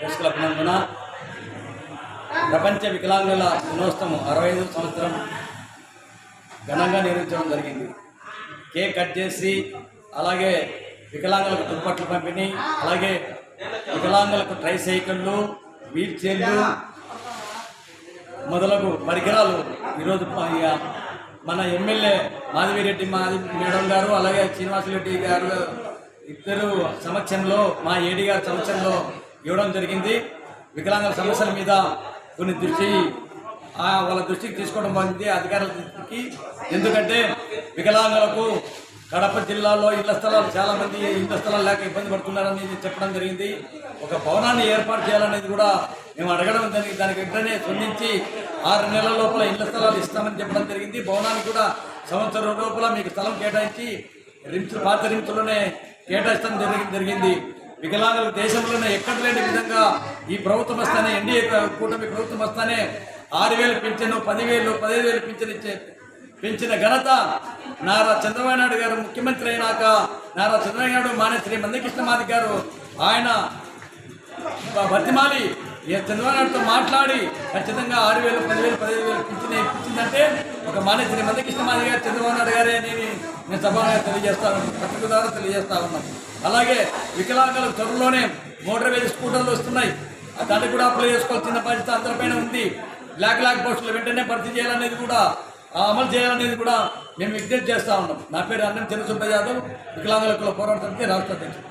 తరఫున ప్రపంచ వికలాంగుల దినోత్సవం అరవై ఐదు సంవత్సరం ఘనంగా నిర్వహించడం జరిగింది. కేక్ కట్ చేసి అలాగే వికలాంగులకు దుప్పట్లు పంపిణీ అలాగే వికలాంగులకు ట్రై సైకిళ్ళు వీల్ చైర్లు మొదలగు పరికరాలు ఈరోజు మన ఎమ్మెల్యే మాధవిరెడ్డి మాధవి మేడం గారు అలాగే శ్రీనివాసరెడ్డి గారు ఇద్దరు సమక్షంలో మా ఏడి గారి సమక్షంలో ఇవ్వడం జరిగింది. వికలాంగుల సమస్యల మీద కొన్ని దృష్టి వాళ్ళ దృష్టికి తీసుకోవడం బాగుంది అధికారుల దృష్టికి ఎందుకంటే వికలాంగులకు కడప జిల్లాలో ఇళ్ళ స్థలాలు చాలామంది ఇళ్ళ స్థలాలు లేక ఇబ్బంది పడుతున్నారని చెప్పడం జరిగింది. ఒక భవనాన్ని ఏర్పాటు చేయాలనేది కూడా మేము అడగడం జరిగింది. దానికి వెంటనే స్పందించి ఆరు నెలల లోపల ఇళ్ళ స్థలాలు ఇస్తామని చెప్పడం జరిగింది. భవనానికి కూడా సంవత్సరం లోపల మీకు స్థలం కేటాయించి రిమ్స్ పాత రిమ్స్లోనే కేటాయించడం జరిగింది. వికలాంగుల దేశంలోనే ఎక్కడ లేని విధంగా ఈ ప్రభుత్వం వస్తానే ఎన్డీఏ కూటమి ప్రభుత్వం వస్తానే ఆరు వేలు పింఛను పదివేలు పదిహేను వేలు పింఛను ఇచ్చే పెంచిన ఘనత నారా చంద్రబాబు నాయుడు గారు ముఖ్యమంత్రి అయినాక నారా చంద్రబాబు నాయుడు మానే శ్రీ మందకృష్ణమాది గారు ఆయన బతిమాలి చంద్రబాబు నాయుడుతో మాట్లాడి ఖచ్చితంగా ఆరు వేలు పదివేలు పదిహేను వేలు పింఛన్ ఇప్పించిందంటే ఒక మానే శ్రీ మందకృష్ణమాది గారు చంద్రబాబు నాయుడు గారే అని నేను సభగా తెలియజేస్తా ఉన్నాను పత్రిక ద్వారా తెలియజేస్తా ఉన్నాను. అలాగే వికలాంగుల త్వరలోనే మోటార్ వేసి స్కూటర్లు వస్తున్నాయి. దాన్ని కూడా అప్లై చేసుకోవాల్సిన బాధ్యత అందరిపైన ఉంది. బ్లాక్ బ్లాక్ పోస్టులు వెంటనే భర్తీ చేయాలనేది కూడా అమలు చేయాలనేది కూడా మేము విజ్ఞప్తి చేస్తా ఉన్నాం. నా పేరు అన్నం చంద్రసుబ్బ యాదవ్ వికలాంగుల కుల పోరాటం రాష్ట్ర అధ్యక్షుడు.